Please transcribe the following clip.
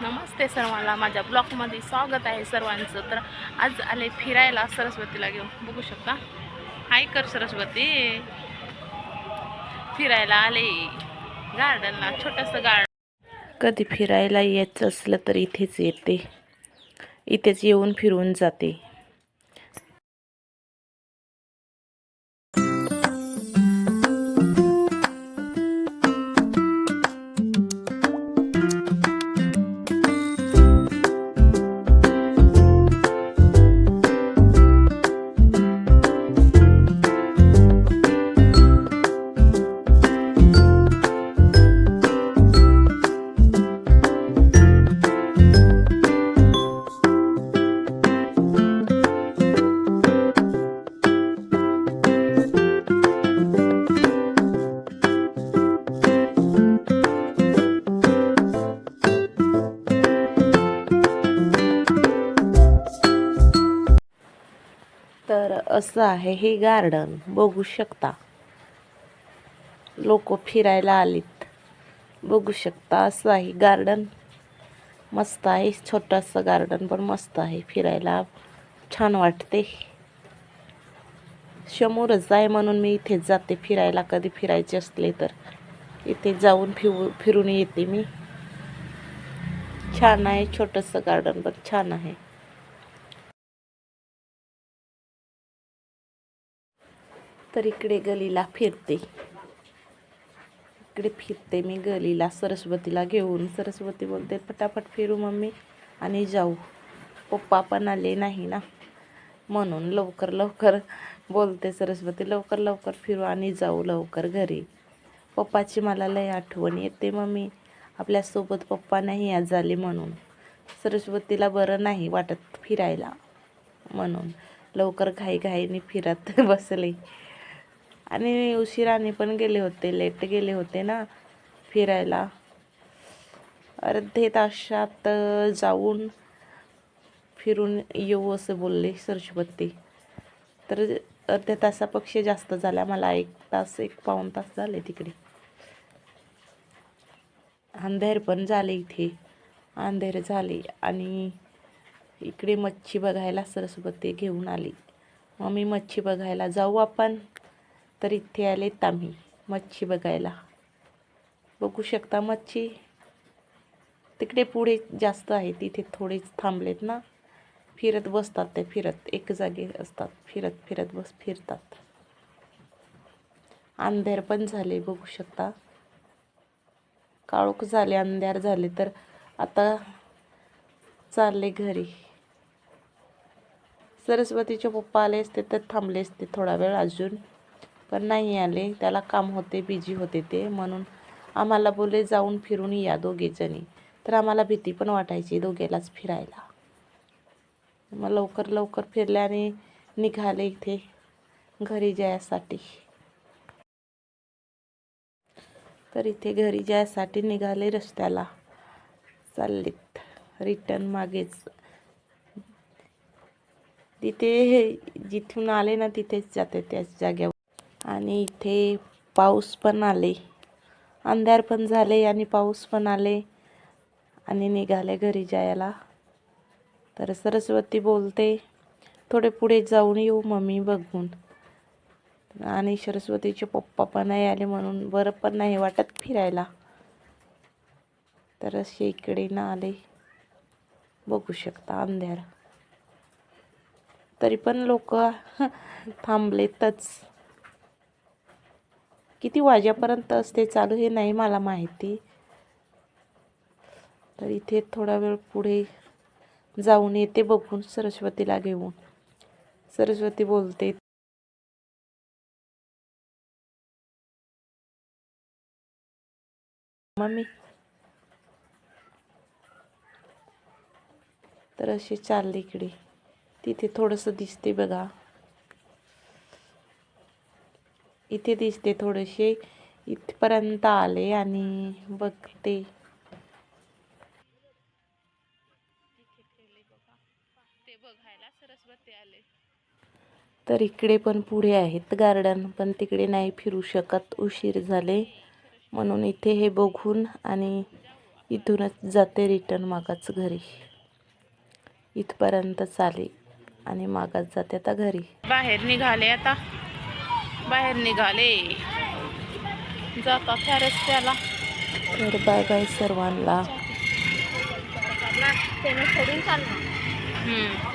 नमस्ते सर्वांना. माझ्या ब्लॉगमध्ये स्वागत आहे सर्वांचं. तर आज आले फिरायला सरस्वतीला घेऊन. बघू शकता. हाय कर सरस्वती. फिरायला आले. गार्डनला छोटंसं गार्डन. कधी फिरायला यायचं असलं तर इथेच येते. इथेच येऊन फिरून जाते. तर असं आहे हे गार्डन बघू शकता. लोक फिरायला आलीत. बघू शकता असं आहे. गार्डन मस्त आहे. छोटंसं गार्डन पण मस्त आहे. फिरायला छान वाटते. समोरच आहे म्हणून मी इथेच जाते. फिरायला कधी फिरायचे असले तर. इथे जाऊन फिरू फिरून येते मी. छान आहे. छोटंसं गार्डन पण छान आहे. तर इकडे गलीला फिरते. इकडे फिरते मी गलीला. सरस्वतीला घेऊन सरस्वती बोलते पटापट फिरू मम्मी आणि जाऊ. पप्पा पण आले नाही ना. म्हणून लवकर लवकर बोलते सरस्वती लवकर लवकर फिरू आणि जाऊ लवकर घरी. पप्पाची मला लय आठवण येते मम्मी. आपल्यासोबत पप्पा नाही आज झाले म्हणून. सरस्वतीला बरं नाही वाटत फिरायला. म्हणून लवकर घाईघाईने फिरत बसले. आणि उशिराने पण गेले होते लेट गेले होते ना फिरायला. अर्धे तासात जाऊन फिरून येऊ असं बोलले सरस्वती. तर अर्ध्या तासापेक्षा जास्त झाल्या. मला एक तास एक पाऊण तास झाले तिकडे. अंधेर पण झाले इथे. अंधेर झाले आणि इकडे मच्छी बघायला सरस्वती घेऊन आली. मग मी मच्छी बघायला जाऊ आपण? तर इथे आलेत आम्ही मच्छी बघायला. बघू शकता मच्छी. तिकडे पुढे जास्त आहे तिथे थोडेच थांबलेत ना. फिरत बसतात ते फिरत. एक जागे असतात फिरत फिरत बस फिरतात. अंधेर पण झाले बघू शकता. काळोख झाले अंधार झाले तर आता चालले घरी. सरस्वतीचे पप्पा आले असते तर थांबले असते थोडा वेळ अजून. पण नाही आले. त्याला काम होते बिझी होते ते. म्हणून आम्हाला बोले जाऊन फिरून या दोघेजणी तर आम्हाला भीती पण वाटायची दोघेलाच फिरायला. मग लवकर लवकर फिरल्याने निघाले इथे घरी जायसाठी. तर इथे घरी जायसाठी निघाले रस्त्याला. चाललेत. रिटर्न मागेच. तिथे जिथून आले ना तिथेच जाते त्याच जाग्यावर आणि इथे पाऊस पण आले. अंधार पण झाले आणि पाऊस पण आले. आणि निघाले घरी जायला. तर सरस्वती बोलते थोडे पुढे जाऊन येऊ मम्मी बघून. आणि सरस्वतीचे पप्पा पण नाही आले म्हणून बरं पण नाही वाटत फिरायला. तर असे इकडे ना आले बघू शकता अंधार. तरी पण लोक थांबलेतच. किती वाजेपर्यंत असते चालू हे नाही मला माहिती. तर इथे थोडा वेळ पुढे जाऊन येते बघून सरस्वतीला घेऊन. सरस्वती बोलते मम्मी. तर अशी चालली इकडे. तिथे थोडंसं दिसते बघा. इथे दिसते थोडेसे. इथपर्यंत आले आणि बघते. तर इकडे पण पुढे आहेत गार्डन पण तिकडे नाही फिरू शकत. उशीर झाले. म्हणून इथे हे बघून आणि इथूनच जाते रिटर्न मागाच घरी. इथपर्यंतच आले आणि मागास जाते आता घरी. बाहेर निघाले आता. बाहेर निघाले. जाता त्या रस्त्याला. तर बाय बाय सर्वांना. सोडून चालणार.